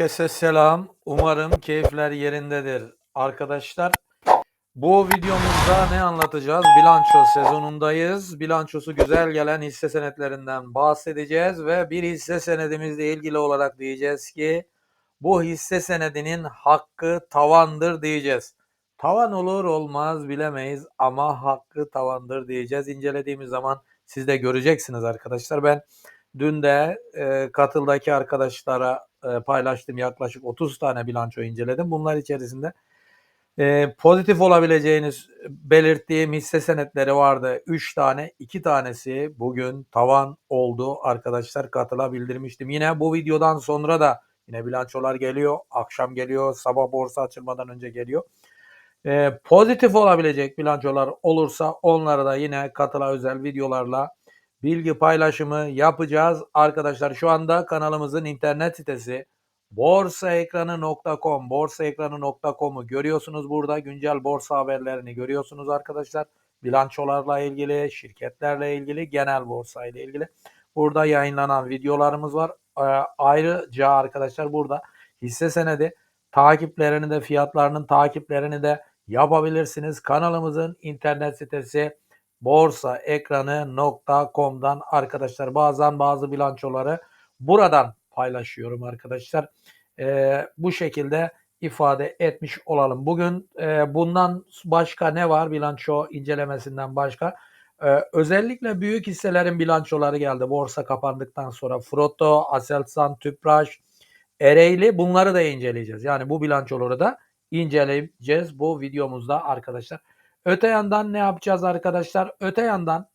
Herkese selam. Umarım keyifler yerindedir. Arkadaşlar bu videomuzda ne anlatacağız? Bilanço sezonundayız. Bilançosu güzel gelen hisse senetlerinden bahsedeceğiz ve bir hisse senedimizle ilgili olarak diyeceğiz ki bu hisse senedinin hakkı tavandır diyeceğiz. Tavan olur olmaz bilemeyiz ama hakkı tavandır diyeceğiz. İncelediğimiz zaman siz de göreceksiniz arkadaşlar. Ben dün de e, katıldaki arkadaşlara e, paylaştım yaklaşık 30 tane bilanço inceledim. Bunlar içerisinde e, pozitif olabileceğiniz belirttiğim hisse senetleri vardı. 3 tane, 2 tanesi bugün tavan oldu arkadaşlar katıla bildirmiştim. Yine bu videodan sonra da yine bilançolar geliyor. Akşam geliyor, sabah borsa açılmadan önce geliyor. E, pozitif olabilecek bilançolar olursa onları da yine katıla özel videolarla bilgi paylaşımı yapacağız. Arkadaşlar şu anda kanalımızın internet sitesi borsaekranı.com borsaekranı.com'u görüyorsunuz burada. Güncel borsa haberlerini görüyorsunuz arkadaşlar. Bilançolarla ilgili, şirketlerle ilgili, genel borsa ile ilgili. Burada yayınlanan videolarımız var. Ee, ayrıca arkadaşlar burada hisse senedi takiplerini de fiyatlarının takiplerini de yapabilirsiniz. Kanalımızın internet sitesi borsaekranı.com'dan arkadaşlar bazen bazı bilançoları buradan paylaşıyorum arkadaşlar. Ee, bu şekilde ifade etmiş olalım. Bugün e, bundan başka ne var bilanço incelemesinden başka? Ee, özellikle büyük hisselerin bilançoları geldi borsa kapandıktan sonra. Frotto, Aselsan, Tüpraş, Ereğli bunları da inceleyeceğiz. Yani bu bilançoları da inceleyeceğiz bu videomuzda arkadaşlar. Öte yandan ne yapacağız arkadaşlar? Öte yandan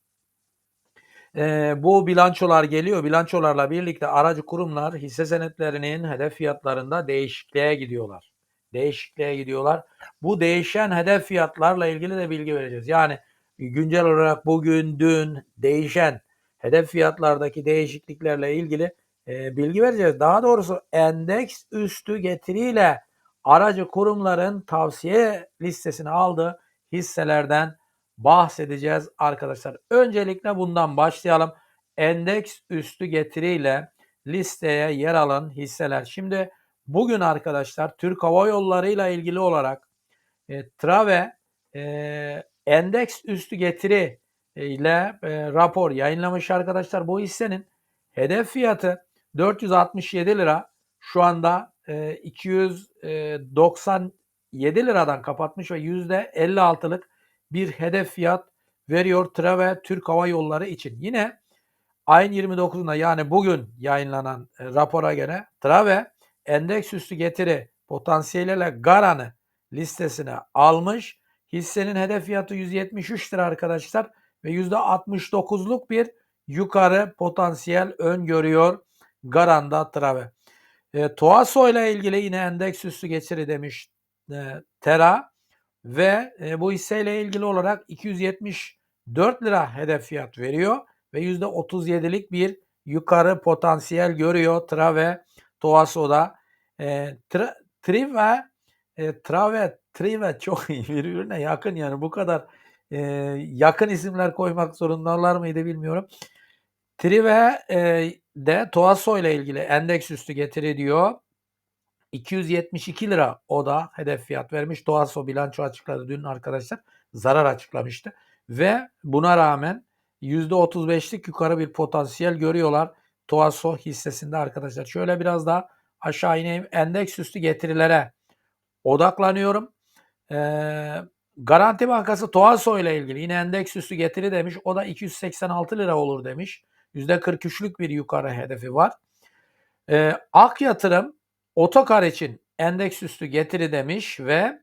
e, bu bilançolar geliyor. Bilançolarla birlikte aracı kurumlar hisse senetlerinin hedef fiyatlarında değişikliğe gidiyorlar. Değişikliğe gidiyorlar. Bu değişen hedef fiyatlarla ilgili de bilgi vereceğiz. Yani güncel olarak bugün, dün değişen hedef fiyatlardaki değişikliklerle ilgili e, bilgi vereceğiz. Daha doğrusu endeks üstü getiriyle aracı kurumların tavsiye listesine aldığı hisselerden bahsedeceğiz arkadaşlar. Öncelikle bundan başlayalım. Endeks üstü getiriyle listeye yer alan hisseler. Şimdi bugün arkadaşlar Türk Hava Yolları ile ilgili olarak e, Trave e, endeks üstü getiri ile e, rapor yayınlamış arkadaşlar. Bu hissenin hedef fiyatı 467 lira. Şu anda e, 297 liradan kapatmış ve %56'lık bir hedef fiyat veriyor Trave Türk Hava Yolları için. Yine ayın 29'unda yani bugün yayınlanan e, rapora göre Trave endeks üstü getiri potansiyeliyle Garan'ı listesine almış. Hissenin hedef fiyatı 173 lira arkadaşlar ve %69'luk bir yukarı potansiyel öngörüyor Garan'da Trave. E, Toaso ile ilgili yine endeks üstü getiri demiş e, Tera ve e, bu hisseyle ilgili olarak 274 lira hedef fiyat veriyor ve %37'lik bir yukarı potansiyel görüyor Trave Toaso'da. E, tra, Trive e, Trave Trive çok birbirine yakın yani bu kadar e, yakın isimler koymak zorundalar mıydı bilmiyorum. Trive e, de Toaso ile ilgili endeks üstü getiri diyor. 272 lira o da hedef fiyat vermiş. Toaso bilanço açıkladı dün arkadaşlar. Zarar açıklamıştı. Ve buna rağmen %35'lik yukarı bir potansiyel görüyorlar. Toaso hissesinde arkadaşlar. Şöyle biraz daha aşağı ineyim. Endeks üstü getirilere odaklanıyorum. Ee, Garanti Bankası Toaso ile ilgili yine endeks üstü getiri demiş. O da 286 lira olur demiş. %43'lük bir yukarı hedefi var. Ee, Ak Yatırım Otokar için endeks üstü getiri demiş ve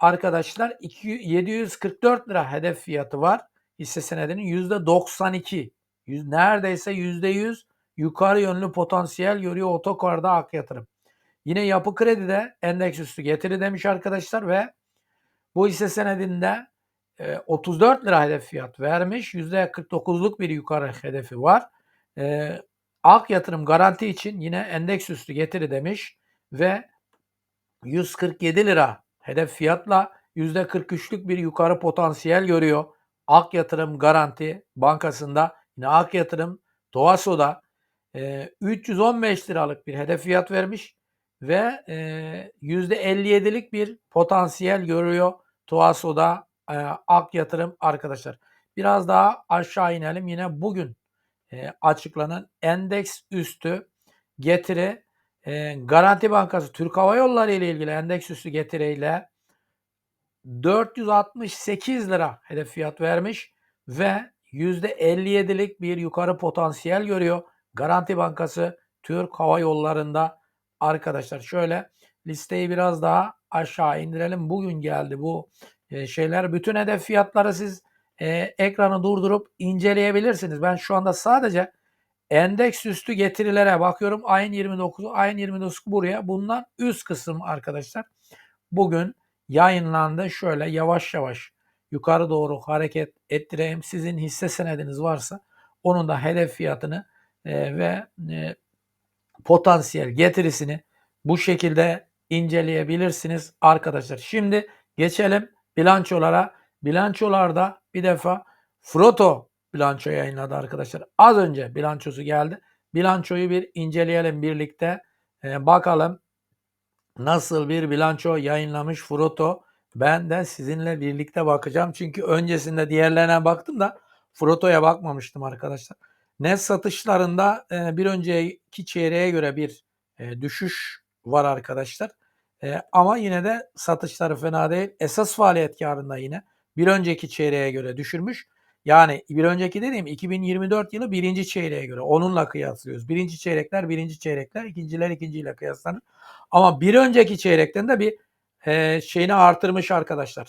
arkadaşlar 744 lira hedef fiyatı var. Hisse senedinin %92, yüz, neredeyse %100 yukarı yönlü potansiyel görüyor Otokar'da Ak Yatırım. Yine Yapı Kredi'de endeks üstü getiri demiş arkadaşlar ve bu hisse senedinde 34 lira hedef fiyat vermiş. %49'luk bir yukarı hedefi var. Ak yatırım garanti için yine endeks üstü getiri demiş ve 147 lira hedef fiyatla %43'lük bir yukarı potansiyel görüyor. Ak Yatırım Garanti Bankası'nda yine Ak Yatırım Toaso'da e, 315 liralık bir hedef fiyat vermiş ve e, %57'lik bir potansiyel görüyor Tuaso'da e, Ak Yatırım arkadaşlar. Biraz daha aşağı inelim. Yine bugün e, açıklanan endeks üstü getiri e, Garanti Bankası Türk Hava Yolları ile ilgili endeks üstü getiriyle 468 lira hedef fiyat vermiş ve %57'lik bir yukarı potansiyel görüyor. Garanti Bankası Türk Hava Yolları'nda arkadaşlar şöyle listeyi biraz daha aşağı indirelim. Bugün geldi bu e, şeyler. Bütün hedef fiyatları siz e, ekranı durdurup inceleyebilirsiniz. Ben şu anda sadece endeks üstü getirilere bakıyorum. Ayın 29'u, ayın 29 buraya. Bundan üst kısım arkadaşlar. Bugün yayınlandı. Şöyle yavaş yavaş yukarı doğru hareket ettireyim. Sizin hisse senediniz varsa onun da hedef fiyatını e, ve e, potansiyel getirisini bu şekilde inceleyebilirsiniz arkadaşlar. Şimdi geçelim bilançolara. Bilançolarda bir defa Froto bilanço yayınladı arkadaşlar. Az önce bilançosu geldi. Bilançoyu bir inceleyelim birlikte. Ee, bakalım nasıl bir bilanço yayınlamış Froto. Ben de sizinle birlikte bakacağım. Çünkü öncesinde diğerlerine baktım da Froto'ya bakmamıştım arkadaşlar. Net satışlarında e, bir önceki çeyreğe göre bir e, düşüş var arkadaşlar. E, ama yine de satışları fena değil. Esas faaliyet karında yine bir önceki çeyreğe göre düşürmüş. Yani bir önceki dediğim 2024 yılı birinci çeyreğe göre onunla kıyaslıyoruz. Birinci çeyrekler birinci çeyrekler, ikinciler ikinciyle kıyaslanır. Ama bir önceki çeyrekten de bir e, şeyini artırmış arkadaşlar.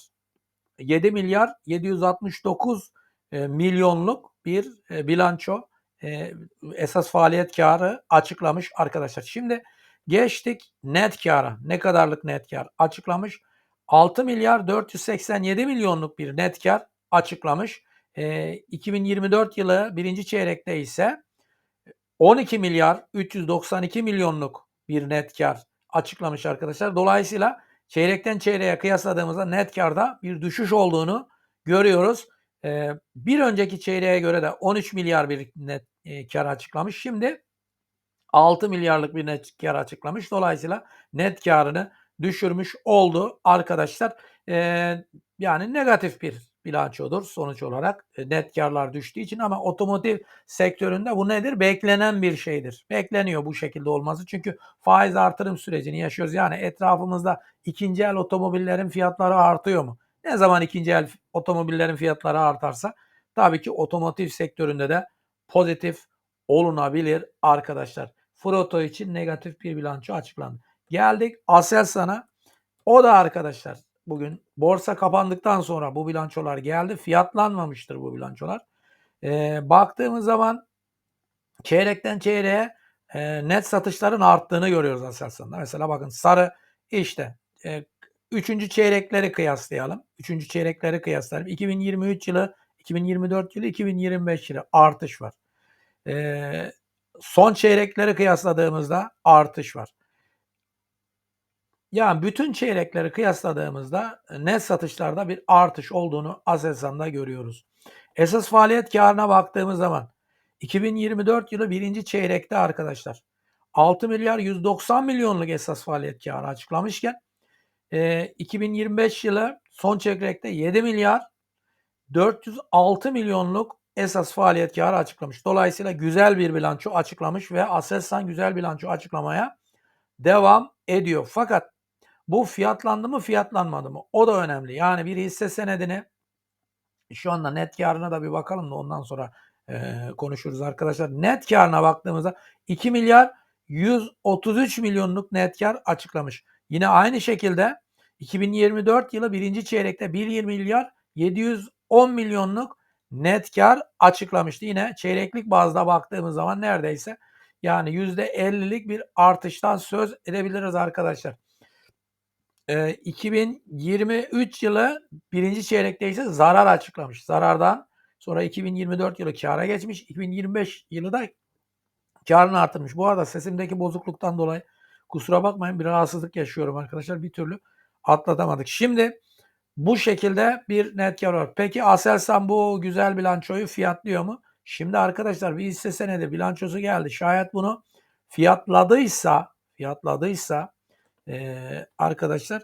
7 milyar 769 e, milyonluk bir e, bilanço e, esas faaliyet karı açıklamış arkadaşlar. Şimdi geçtik net kara. Ne kadarlık net kar açıklamış? 6 milyar 487 milyonluk bir net kar açıklamış. E, 2024 yılı birinci çeyrekte ise 12 milyar 392 milyonluk bir net kar açıklamış arkadaşlar. Dolayısıyla çeyrekten çeyreğe kıyasladığımızda net karda bir düşüş olduğunu görüyoruz. Ee, bir önceki çeyreğe göre de 13 milyar bir net e, kar açıklamış. Şimdi 6 milyarlık bir net kar açıklamış. Dolayısıyla net karını düşürmüş oldu arkadaşlar. Ee, yani negatif bir bilançodur sonuç olarak. E, net karlar düştüğü için ama otomotiv sektöründe bu nedir? Beklenen bir şeydir. Bekleniyor bu şekilde olması. Çünkü faiz artırım sürecini yaşıyoruz. Yani etrafımızda ikinci el otomobillerin fiyatları artıyor mu? Ne zaman ikinci el otomobillerin fiyatları artarsa tabii ki otomotiv sektöründe de pozitif olunabilir arkadaşlar. Froto için negatif bir bilanço açıklandı. Geldik Aselsan'a. O da arkadaşlar bugün borsa kapandıktan sonra bu bilançolar geldi. Fiyatlanmamıştır bu bilançolar. Ee, baktığımız zaman çeyrekten çeyreğe e, net satışların arttığını görüyoruz Aselsan'da. Mesela bakın sarı işte e, üçüncü çeyrekleri kıyaslayalım. Üçüncü çeyrekleri kıyaslayalım. 2023 yılı, 2024 yılı, 2025 yılı artış var. Ee, son çeyrekleri kıyasladığımızda artış var. Yani bütün çeyrekleri kıyasladığımızda net satışlarda bir artış olduğunu Aselsan'da görüyoruz. Esas faaliyet karına baktığımız zaman 2024 yılı birinci çeyrekte arkadaşlar 6 milyar 190 milyonluk esas faaliyet karı açıklamışken e, 2025 yılı son çeyrekte 7 milyar 406 milyonluk esas faaliyet karı açıklamış. Dolayısıyla güzel bir bilanço açıklamış ve Aselsan güzel bilanço açıklamaya devam ediyor. Fakat bu fiyatlandı mı fiyatlanmadı mı? O da önemli. Yani bir hisse senedini şu anda net karına da bir bakalım da ondan sonra e, konuşuruz arkadaşlar. Net karına baktığımızda 2 milyar 133 milyonluk net kar açıklamış. Yine aynı şekilde 2024 yılı birinci çeyrekte 1 milyar 710 milyonluk net kar açıklamıştı. Yine çeyreklik bazda baktığımız zaman neredeyse yani %50'lik bir artıştan söz edebiliriz arkadaşlar. Ee, 2023 yılı birinci çeyrekte ise zarar açıklamış. Zarardan sonra 2024 yılı kâra geçmiş. 2025 yılı da karını artırmış. Bu arada sesimdeki bozukluktan dolayı kusura bakmayın bir rahatsızlık yaşıyorum arkadaşlar. Bir türlü atlatamadık. Şimdi bu şekilde bir net kar var. Peki Aselsan bu güzel bilançoyu fiyatlıyor mu? Şimdi arkadaşlar bir hisse senedi bilançosu geldi. Şayet bunu fiyatladıysa fiyatladıysa e, arkadaşlar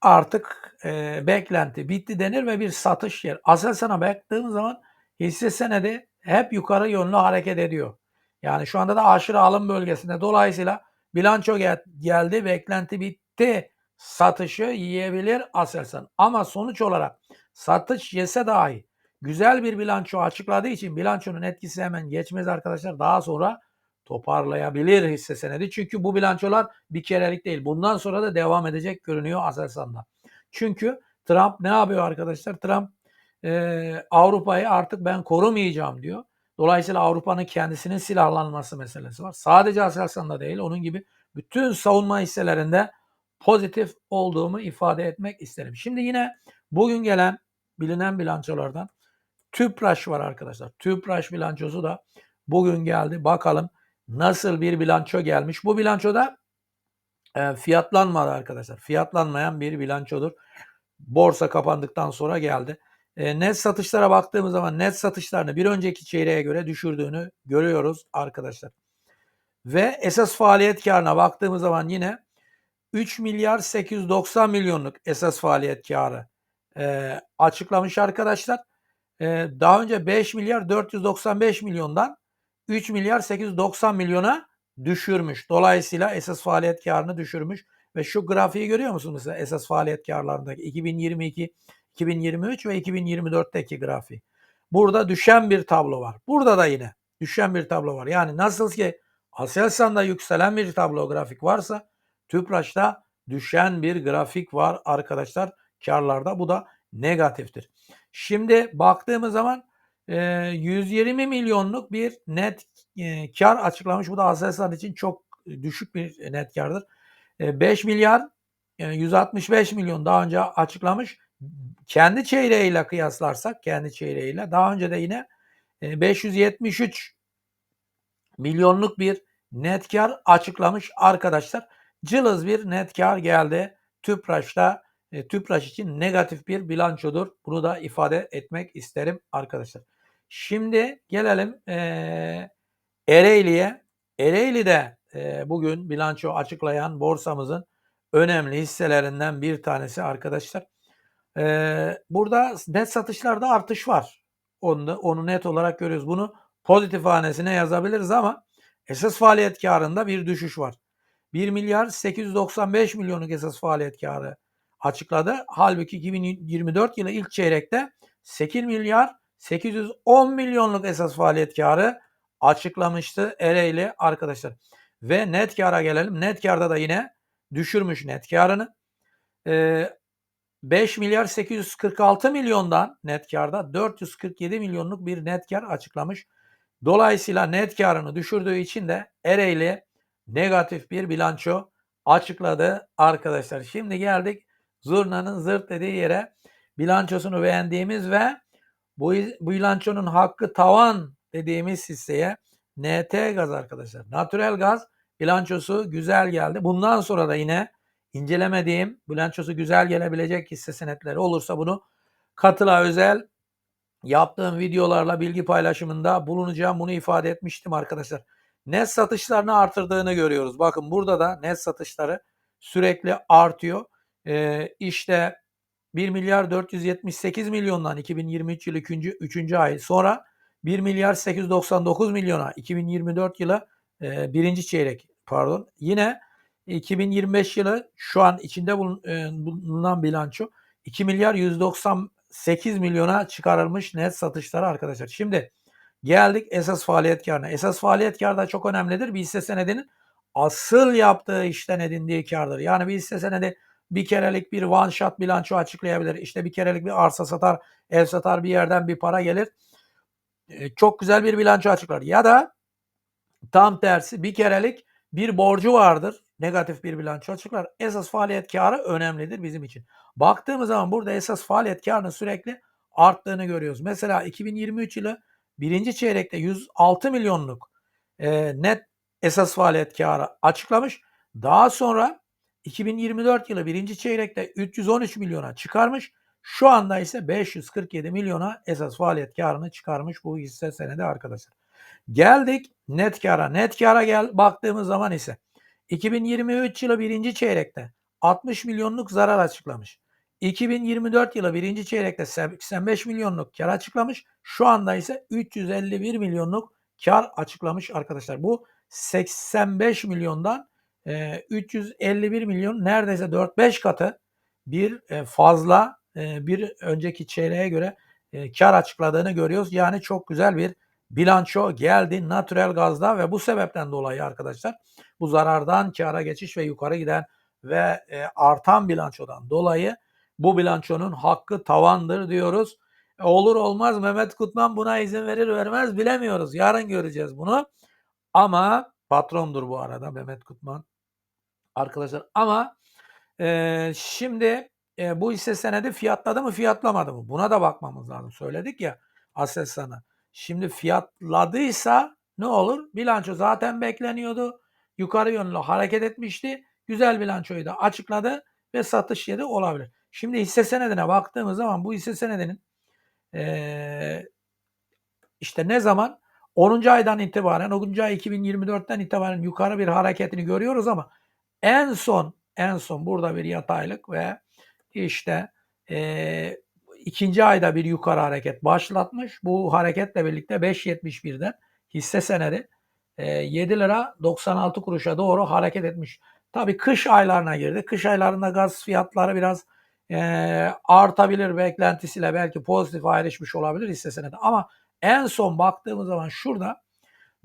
artık e, beklenti bitti denir ve bir satış yer. Aselsan'a baktığımız zaman hisse senedi hep yukarı yönlü hareket ediyor. Yani şu anda da aşırı alım bölgesinde. Dolayısıyla bilanço gel- geldi, beklenti bitti. Satışı yiyebilir Aselsan. Ama sonuç olarak satış yese dahi güzel bir bilanço açıkladığı için bilançonun etkisi hemen geçmez arkadaşlar. Daha sonra toparlayabilir hisse senedi. Çünkü bu bilançolar bir kerelik değil. Bundan sonra da devam edecek görünüyor Aselsan'da. Çünkü Trump ne yapıyor arkadaşlar? Trump e, Avrupa'yı artık ben korumayacağım diyor. Dolayısıyla Avrupa'nın kendisinin silahlanması meselesi var. Sadece Aselsan'da değil, onun gibi bütün savunma hisselerinde pozitif olduğumu ifade etmek isterim. Şimdi yine bugün gelen bilinen bilançolardan Tüpraş var arkadaşlar. Tüpraş bilançosu da bugün geldi. Bakalım nasıl bir bilanço gelmiş. Bu bilançoda e, fiyatlanmadı arkadaşlar. Fiyatlanmayan bir bilançodur. Borsa kapandıktan sonra geldi. E, net satışlara baktığımız zaman net satışlarını bir önceki çeyreğe göre düşürdüğünü görüyoruz arkadaşlar. Ve esas faaliyet karına baktığımız zaman yine 3 milyar 890 milyonluk esas faaliyet karı e, açıklamış arkadaşlar. E, daha önce 5 milyar 495 milyondan 3 milyar 890 milyona düşürmüş. Dolayısıyla esas faaliyet karını düşürmüş. Ve şu grafiği görüyor musunuz esas faaliyet karlarındaki 2022, 2023 ve 2024'teki grafiği. Burada düşen bir tablo var. Burada da yine düşen bir tablo var. Yani nasıl ki Aselsan'da yükselen bir tablo grafik varsa Tüpraş'ta düşen bir grafik var arkadaşlar karlarda. Bu da negatiftir. Şimdi baktığımız zaman 120 milyonluk bir net kar açıklamış. Bu da Aselsan için çok düşük bir net kardır. 5 milyar 165 milyon daha önce açıklamış. Kendi çeyreğiyle kıyaslarsak kendi çeyreğiyle daha önce de yine 573 milyonluk bir net kar açıklamış arkadaşlar. Cılız bir net kar geldi Tüpraş'ta. E, Tüpraş için negatif bir bilançodur. Bunu da ifade etmek isterim arkadaşlar. Şimdi gelelim e, Ereğli'ye. Ereğli'de e, bugün bilanço açıklayan borsamızın önemli hisselerinden bir tanesi arkadaşlar. E, burada net satışlarda artış var. Onu, onu net olarak görüyoruz. Bunu pozitif hanesine yazabiliriz ama esas faaliyet karında bir düşüş var. 1 milyar 895 milyonluk esas faaliyet karı açıkladı. Halbuki 2024 yılı ilk çeyrekte 8 milyar 810 milyonluk esas faaliyet karı açıklamıştı Ereğli arkadaşlar. Ve net kara gelelim. Net karda da yine düşürmüş net karını. Ee, 5 milyar 846 milyondan net karda 447 milyonluk bir net kar açıklamış. Dolayısıyla net karını düşürdüğü için de Ereğli negatif bir bilanço açıkladı arkadaşlar. Şimdi geldik zurnanın zırt dediği yere bilançosunu beğendiğimiz ve bu, bu bilançonun hakkı tavan dediğimiz hisseye NT gaz arkadaşlar. Natürel gaz bilançosu güzel geldi. Bundan sonra da yine incelemediğim bilançosu güzel gelebilecek hisse senetleri olursa bunu katıla özel yaptığım videolarla bilgi paylaşımında bulunacağım. Bunu ifade etmiştim arkadaşlar. Net satışlarını artırdığını görüyoruz. Bakın burada da net satışları sürekli artıyor. Ee, işte 1 milyar 478 milyondan 2023 yılı 3. 3. ay sonra 1 milyar 899 milyona 2024 yılı e, birinci çeyrek pardon yine 2025 yılı şu an içinde e, bulunan bilanço 2 milyar 198 milyona çıkarılmış net satışları arkadaşlar. Şimdi geldik esas faaliyet karına. Esas faaliyet kar da çok önemlidir. Bir hisse senedinin asıl yaptığı işten edindiği kardır. Yani bir hisse senedi bir kerelik bir one shot bilanço açıklayabilir. İşte bir kerelik bir arsa satar, ev satar bir yerden bir para gelir. E, çok güzel bir bilanço açıklar. Ya da tam tersi bir kerelik bir borcu vardır. Negatif bir bilanço açıklar. Esas faaliyet karı önemlidir bizim için. Baktığımız zaman burada esas faaliyet karının sürekli arttığını görüyoruz. Mesela 2023 yılı birinci çeyrekte 106 milyonluk e, net esas faaliyet karı açıklamış. Daha sonra 2024 yılı birinci çeyrekte 313 milyona çıkarmış. Şu anda ise 547 milyona esas faaliyet karını çıkarmış bu hisse senedi arkadaşlar. Geldik net kara. Net kara gel baktığımız zaman ise 2023 yılı birinci çeyrekte 60 milyonluk zarar açıklamış. 2024 yılı birinci çeyrekte 85 milyonluk kar açıklamış. Şu anda ise 351 milyonluk kar açıklamış arkadaşlar. Bu 85 milyondan e, 351 milyon neredeyse 4-5 katı bir fazla bir önceki çeyreğe göre kar açıkladığını görüyoruz. Yani çok güzel bir bilanço geldi natural gazda ve bu sebepten dolayı arkadaşlar bu zarardan kara geçiş ve yukarı giden ve artan bilançodan dolayı bu bilançonun hakkı tavandır diyoruz. E, olur olmaz Mehmet Kutman buna izin verir vermez bilemiyoruz. Yarın göreceğiz bunu. Ama patrondur bu arada Mehmet Kutman. Arkadaşlar ama e, şimdi e, bu hisse senedi fiyatladı mı fiyatlamadı mı? Buna da bakmamız lazım. Söyledik ya Aselsan'a. Şimdi fiyatladıysa ne olur? Bilanço zaten bekleniyordu. Yukarı yönlü hareket etmişti. Güzel bilançoyu da açıkladı ve satış yeri olabilir. Şimdi hisse senedine baktığımız zaman bu hisse senedinin ee, işte ne zaman 10. aydan itibaren 10. ay 2024'ten itibaren yukarı bir hareketini görüyoruz ama en son en son burada bir yataylık ve işte e, ikinci ayda bir yukarı hareket başlatmış. Bu hareketle birlikte 5.71'den hisse senedi e, 7 lira 96 kuruşa doğru hareket etmiş. Tabii kış aylarına girdi. Kış aylarında gaz fiyatları biraz e, artabilir beklentisiyle belki pozitif ayrışmış olabilir hisse senedi. Ama en son baktığımız zaman şurada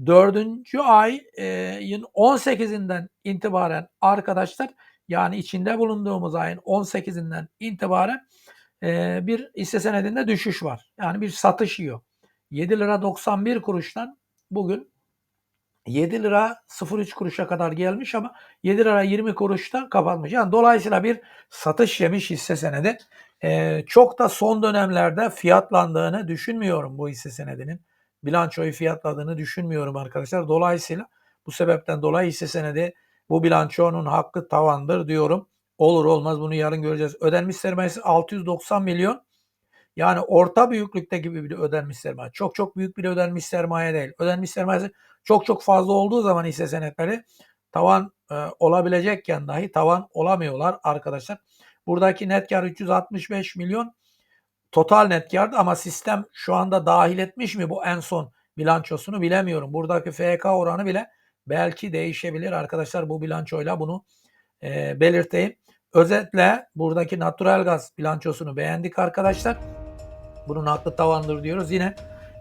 dördüncü ayın 18'inden itibaren arkadaşlar yani içinde bulunduğumuz ayın 18'inden itibaren bir hisse senedinde düşüş var. Yani bir satış yiyor. 7 lira 91 kuruştan bugün 7 lira 03 kuruşa kadar gelmiş ama 7 lira 20 kuruşta kapatmış. Yani dolayısıyla bir satış yemiş hisse senedi. Ee, çok da son dönemlerde fiyatlandığını düşünmüyorum bu hisse senedinin. Bilançoyu fiyatladığını düşünmüyorum arkadaşlar. Dolayısıyla bu sebepten dolayı hisse senedi bu bilançonun hakkı tavandır diyorum. Olur olmaz bunu yarın göreceğiz. Ödenmiş sermayesi 690 milyon. Yani orta büyüklükte gibi bir ödenmiş sermaye. Çok çok büyük bir ödenmiş sermaye değil. Ödenmiş sermayesi çok çok fazla olduğu zaman hisse senetleri tavan e, olabilecekken dahi tavan olamıyorlar arkadaşlar. Buradaki net kar 365 milyon total net kardı ama sistem şu anda dahil etmiş mi bu en son bilançosunu bilemiyorum. Buradaki FK oranı bile belki değişebilir arkadaşlar bu bilançoyla bunu e, belirteyim. Özetle buradaki natural gaz bilançosunu beğendik arkadaşlar. Bunun haklı tavandır diyoruz. Yine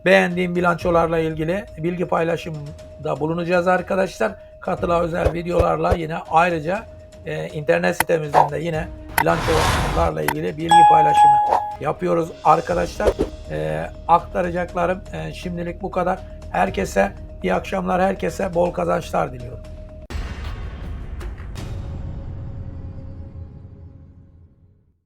beğendiğim bilançolarla ilgili bilgi paylaşımda bulunacağız arkadaşlar. Katıla özel videolarla yine ayrıca e, internet sitemizden de yine bilançolarla ilgili bilgi paylaşımı yapıyoruz arkadaşlar. E, aktaracaklarım e, şimdilik bu kadar. Herkese iyi akşamlar, herkese bol kazançlar diliyorum.